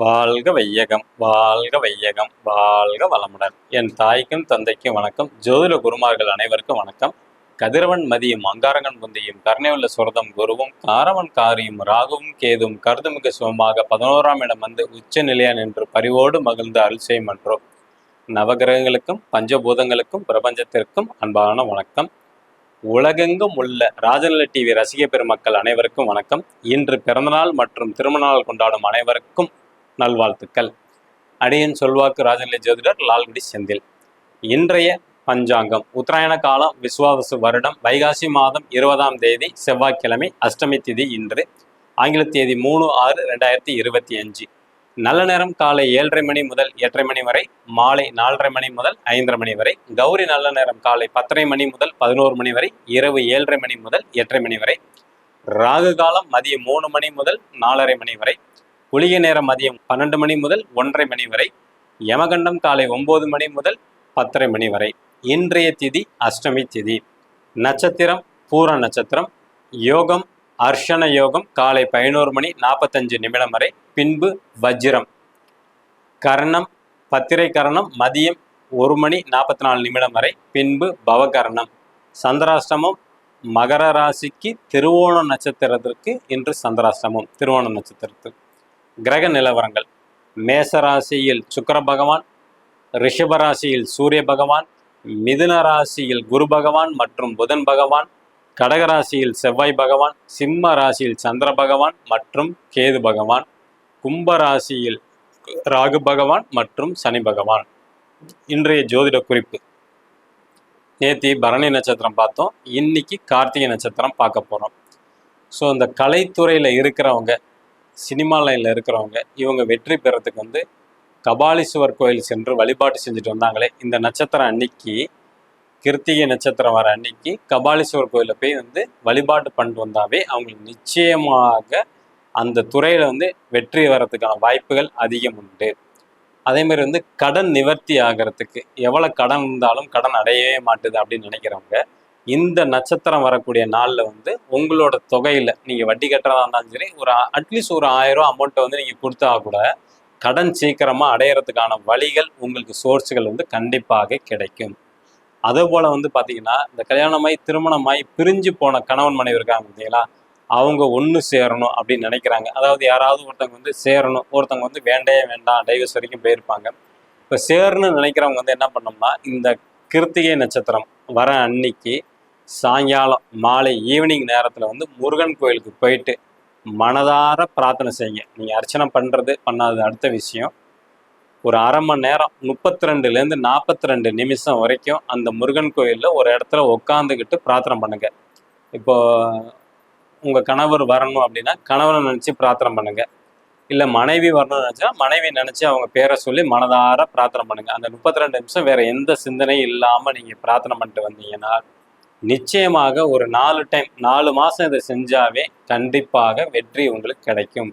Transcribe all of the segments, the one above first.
வாழ்க வையகம் வாழ்க வையகம் வாழ்க வளமுடன். என் தாய்க்கும் தந்தைக்கும் வணக்கம். ஜோதிட குருமார்கள் அனைவருக்கும் வணக்கம். கதிரவன் மதியும் அங்காரங்கன் புந்தியும் கருணையுள்ள சுரதம் குருவும் காரவன் காரியும் ராகுவும் கேதும் கருதுமிக சுகமாக பதினோராம் இடம் வந்து உச்ச நிலையான் என்று பரிவோடு மகிழ்ந்து அருள் செய்யும் நவகிரகங்களுக்கும் பஞ்சபூதங்களுக்கும் பிரபஞ்சத்திற்கும் அன்பான வணக்கம். உலகெங்கும் உள்ள ராஜநிலை டிவி ரசிக பெருமக்கள் அனைவருக்கும் வணக்கம். இன்று பிறந்தநாள் மற்றும் திருமண நாள் கொண்டாடும் அனைவருக்கும் நல்வாழ்த்துக்கள். அடியன் சொல்வாக்கு ராஜநிலை ஜோதிடர் லால்குடி செந்தில். இன்றைய பஞ்சாங்கம். உத்தராயண காலம் விஸ்வாவசு வருடம். வைகாசி மாதம் இருபதாம் தேதி செவ்வாய்க்கிழமை அஷ்டமி திதி இன்று. ஆங்கில தேதி மூணு ஆறு ரெண்டாயிரத்தி இருபத்தி அஞ்சு. நல்ல நேரம் காலை ஏழரை மணி முதல் எட்டரை மணி வரை மாலை நாலரை மணி முதல் ஐந்தரை மணி வரை கௌரி நல்ல நேரம் காலை பத்தரை மணி முதல் பதினோரு மணி வரை இரவு ஏழரை மணி முதல் எட்டரை மணி வரை ராகு காலம் மதியம் மூணு மணி முதல் நாலரை மணி வரை குளிகை நேரம் மதியம் பன்னெண்டு மணி முதல் ஒன்றரை மணி வரை யமகண்டம் காலை ஒன்பது மணி முதல் பத்தரை மணி வரை. இன்றைய திதி அஷ்டமி திதி. நட்சத்திரம் பூர நட்சத்திரம். யோகம் அர்ஷன யோகம் காலை பதினோரு மணி நாற்பத்தஞ்சு நிமிடம் வரை பின்பு வஜ்ரம். கர்ணம் பத்திரை கரணம் மதியம் ஒரு மணி நாற்பத்தி நாலு நிமிடம் வரை பின்பு பவகரணம். சந்திராஷ்டமம் மகர ராசிக்கு திருவோண நட்சத்திரத்திற்கு இன்று சந்திராஷ்டமம் திருவோண நட்சத்திரத்துக்கு. கிரக நிலவரங்கள். மேச ராசியில் சுக்கர பகவான் ரிஷப ராசியில் சூரிய பகவான் மிதுன ராசியில் குரு பகவான் மற்றும் புதன் பகவான் கடக ராசியில் செவ்வாய் பகவான் சிம்ம ராசியில் சந்திர பகவான் மற்றும் கேது பகவான் கும்ப ராசியில் ராகு பகவான் மற்றும் சனி பகவான். இன்றைய ஜோதிட குறிப்பு. நேத்தி பரணி நட்சத்திரம் பார்த்தோம். இன்னைக்கு கார்த்திகை நட்சத்திரம் பார்க்க போகிறோம் ஸோ இந்த கலைத்துறையில் இருக்கிறவங்க சினிமா லைனில் இருக்கிறவங்க இவங்க வெற்றி பெறத்துக்கு வந்து கபாலீஸ்வர் கோயில் சென்று வழிபாட்டு செஞ்சுட்டு வந்தாங்களே இந்த நட்சத்திரம் அன்னைக்கு கிருத்திகை நட்சத்திரம் வர அன்னைக்கு கபாலீஸ்வர் கோயிலில் போய் வந்து வழிபாட்டு பண்ணிட்டு வந்தாவே அவங்களுக்கு நிச்சயமாக அந்த துறையில் வந்து வெற்றி வர்றதுக்கான வாய்ப்புகள் அதிகம் உண்டு. அதே மாதிரி வந்து கடன் நிவர்த்தி ஆகிறதுக்கு எவ்வளோ கடன் இருந்தாலும் கடன் அடையவே மாட்டுது அப்படின்னு நினைக்கிறவங்க இந்த நட்சத்திரம் வரக்கூடிய நாளில் வந்து உங்களோட தொகையில் நீங்கள் வட்டி கட்டுறதா இருந்தாலும் சரி ஒரு அட்லீஸ்ட் ஒரு ஆயிரம் ரூபா அமௌண்ட்டை வந்து நீங்கள் கொடுத்தா கூட கடன் சீக்கிரமாக அடையிறதுக்கான வழிகள் உங்களுக்கு சோர்ஸுகள் வந்து கண்டிப்பாக கிடைக்கும். அதே போல் வந்து பார்த்தீங்கன்னா இந்த கல்யாணமாய் திருமணமாய் பிரிஞ்சு போன கணவன் மனைவி இருக்காங்க பார்த்தீங்களா அவங்க ஒன்று சேரணும் அப்படின்னு நினைக்கிறாங்க. அதாவது யாராவது ஒருத்தவங்க வந்து சேரணும் ஒருத்தவங்க வந்து வேண்டையே வேண்டாம் டைவர்ஸ் வரைக்கும் போயிருப்பாங்க. இப்போ சேரணும்னு நினைக்கிறவங்க வந்து என்ன பண்ணோம்னா இந்த கிருத்திகை நட்சத்திரம் வர அன்னைக்கு சாயங்காலம் மாலை ஈவினிங் நேரத்தில் வந்து முருகன் கோயிலுக்கு போயிட்டு மனதார பிரார்த்தனை செய்யுங்க. நீங்கள் அர்ச்சனை பண்ணுறது பண்ணாதது அடுத்த விஷயம். ஒரு அரை மணி நேரம் முப்பத்தி ரெண்டுலேருந்து நாற்பத்தி ரெண்டு நிமிஷம் வரைக்கும் அந்த முருகன் கோயிலில் ஒரு இடத்துல உட்காந்துக்கிட்டு பிரார்த்தனை பண்ணுங்க. இப்போ உங்கள் கணவர் வரணும் அப்படின்னா கணவரை நினச்சி பிரார்த்தனை பண்ணுங்கள் இல்லை மனைவி வரணும்னு நினச்சா மனைவி நினச்சி அவங்க பேரை சொல்லி மனதார பிரார்த்தனை பண்ணுங்க. அந்த முப்பத்தி ரெண்டு நிமிஷம் வேறு எந்த சிந்தனையும் இல்லாமல் நீங்கள் பிரார்த்தனை பண்ணிட்டு வந்தீங்கன்னா நிச்சயமாக ஒரு நாலு டைம் நாலு மாதம் இதை செஞ்சாவே கண்டிப்பாக வெற்றி உங்களுக்கு கிடைக்கும்.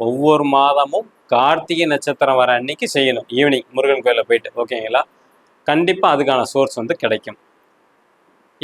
ஒவ்வொரு மாதமும் கார்த்திகை நட்சத்திரம் வர அன்னைக்கு செய்யணும். ஈவினிங் முருகன் கோயிலில் போயிட்டு ஓகேங்களா கண்டிப்பாக அதுக்கான சோர்ஸ் வந்து கிடைக்கும்.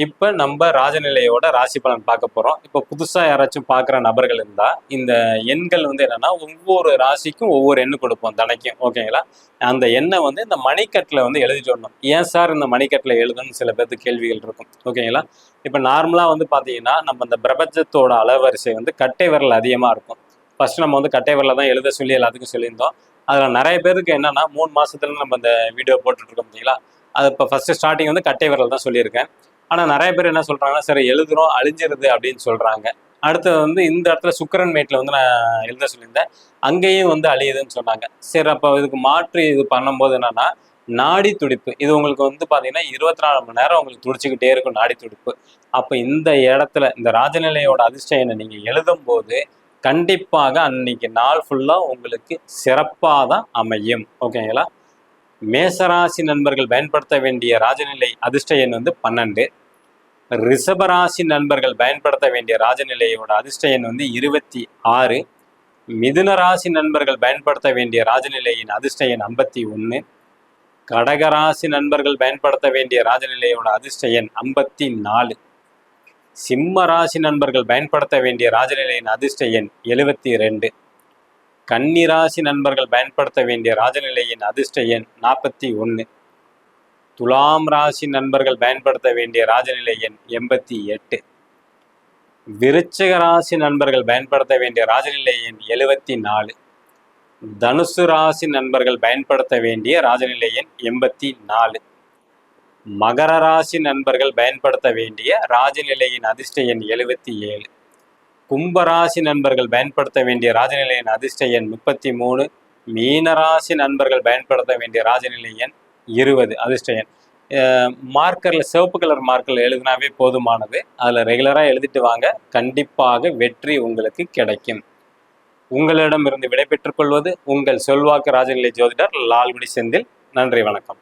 இப்போ நம்ம ராஜநிலையோட ராசி பலன் பார்க்க போகிறோம் இப்போ புதுசாக யாராச்சும் பார்க்குற நபர்கள் இருந்தால் இந்த எண்கள் வந்து என்னென்னா ஒவ்வொரு ராசிக்கும் ஒவ்வொரு எண்ணு கொடுப்போம் தனக்கும். ஓகேங்களா அந்த எண்ணை வந்து இந்த மணிக்கட்டில் வந்து எழுதிட்டு வரணும் ஏன் சார் இந்த மணிக்கட்டில் எழுதணும்னு சில பேருக்கு கேள்விகள் இருக்கும். ஓகேங்களா இப்போ நார்மலாக வந்து பார்த்தீங்கன்னா நம்ம இந்த பிரபஞ்சத்தோட அலவரிசை வந்து கட்டை விரல் அதிகமாக இருக்கும். ஃபர்ஸ்ட் நம்ம வந்து கட்டை விரல தான் எழுத சொல்லி எல்லாத்துக்கும் சொல்லியிருந்தோம். அதில் நிறைய பேருக்கு என்னன்னா மூணு மாசத்துல நம்ம இந்த வீடியோ போட்டுட்டு இருக்கோம் பார்த்தீங்களா அது இப்போ ஃபர்ஸ்ட் ஸ்டார்டிங் வந்து கட்டை விரல் தான் சொல்லியிருக்கேன். ஆனால் நிறைய பேர் என்ன சொல்றாங்கன்னா சரி எழுதுறோம் அழிஞ்சிருது அப்படின்னு சொல்றாங்க. அடுத்தது வந்து இந்த இடத்துல சுக்கரன் மேட்டில் வந்து நான் எழுத சொல்லியிருந்தேன். அங்கேயும் வந்து அழியுதுன்னு சொன்னாங்க. சரி அப்போ இதுக்கு மாற்று இது பண்ணும்போது என்னன்னா நாடி துடிப்பு. இது உங்களுக்கு வந்து பார்த்தீங்கன்னா இருபத்தி நாலு மணி நேரம் உங்களுக்கு துடிச்சுக்கிட்டே இருக்கும் நாடி துடிப்பு. அப்போ இந்த இடத்துல இந்த ராஜநிலையோட அதிர்ஷ்டம் நீங்கள் எழுதும் போது கண்டிப்பாக அன்னைக்கு நாள் ஃபுல்லாக உங்களுக்கு சிறப்பாக தான் அமையும். ஓகேங்களா? மேசராசி நண்பர்கள் பயன்படுத்த வேண்டிய ராஜநிலை அதிர்ஷ்ட எண் வந்து பன்னெண்டு. ரிஷபராசி நண்பர்கள் பயன்படுத்த வேண்டிய ராஜநிலையோட அதிர்ஷ்ட எண் வந்து இருபத்தி ஆறு. மிதுன ராசி நண்பர்கள் பயன்படுத்த வேண்டிய ராஜநிலையின் அதிர்ஷ்ட எண் ஐம்பத்தி ஒன்று. கடகராசி நண்பர்கள் பயன்படுத்த வேண்டிய ராஜநிலையோட அதிர்ஷ்ட எண் ஐம்பத்தி நாலு. சிம்ம ராசி நண்பர்கள் பயன்படுத்த வேண்டிய ராஜநிலையின் அதிர்ஷ்ட எண் எழுபத்தி ரெண்டு. கன்னிராசி நண்பர்கள் பயன்படுத்த வேண்டிய ராஜநிலையின் அதிர்ஷ்ட எண் நாற்பத்தி ஒன்று துலாம் ராசி நண்பர்கள் பயன்படுத்த வேண்டிய ராஜநிலை எண் எண்பத்தி எட்டு. விருச்சக ராசி நண்பர்கள் பயன்படுத்த வேண்டிய ராஜநிலை எண் எழுபத்தி நாலு. தனுசு ராசி நண்பர்கள் பயன்படுத்த வேண்டிய ராஜநிலை எண் எண்பத்தி நாலு. மகர ராசி நண்பர்கள் பயன்படுத்த வேண்டிய ராஜநிலையின் அதிர்ஷ்ட எண் எழுபத்தி ஏழு. கும்பராசி நண்பர்கள் பயன்படுத்த வேண்டிய ராஜநிலை எண் அதிர்ஷ்ட எண் முப்பத்தி மூணு. மீனராசி நண்பர்கள் பயன்படுத்த வேண்டிய ராஜநிலை எண் இருபது அதிர்ஷ்ட எண். மார்க்கரில் சிவப்பு கலர் மார்க்கரில் எழுதினாவே போதுமானது. அதில் ரெகுலராக எழுதிட்டு வாங்க. கண்டிப்பாக வெற்றி உங்களுக்கு கிடைக்கும். உங்களிடமிருந்து விடைபெற்றுக் கொள்வது உங்கள் செல்வாக்கு ராஜநிலை ஜோதிடர் லால்குடி செந்தில். நன்றி வணக்கம்.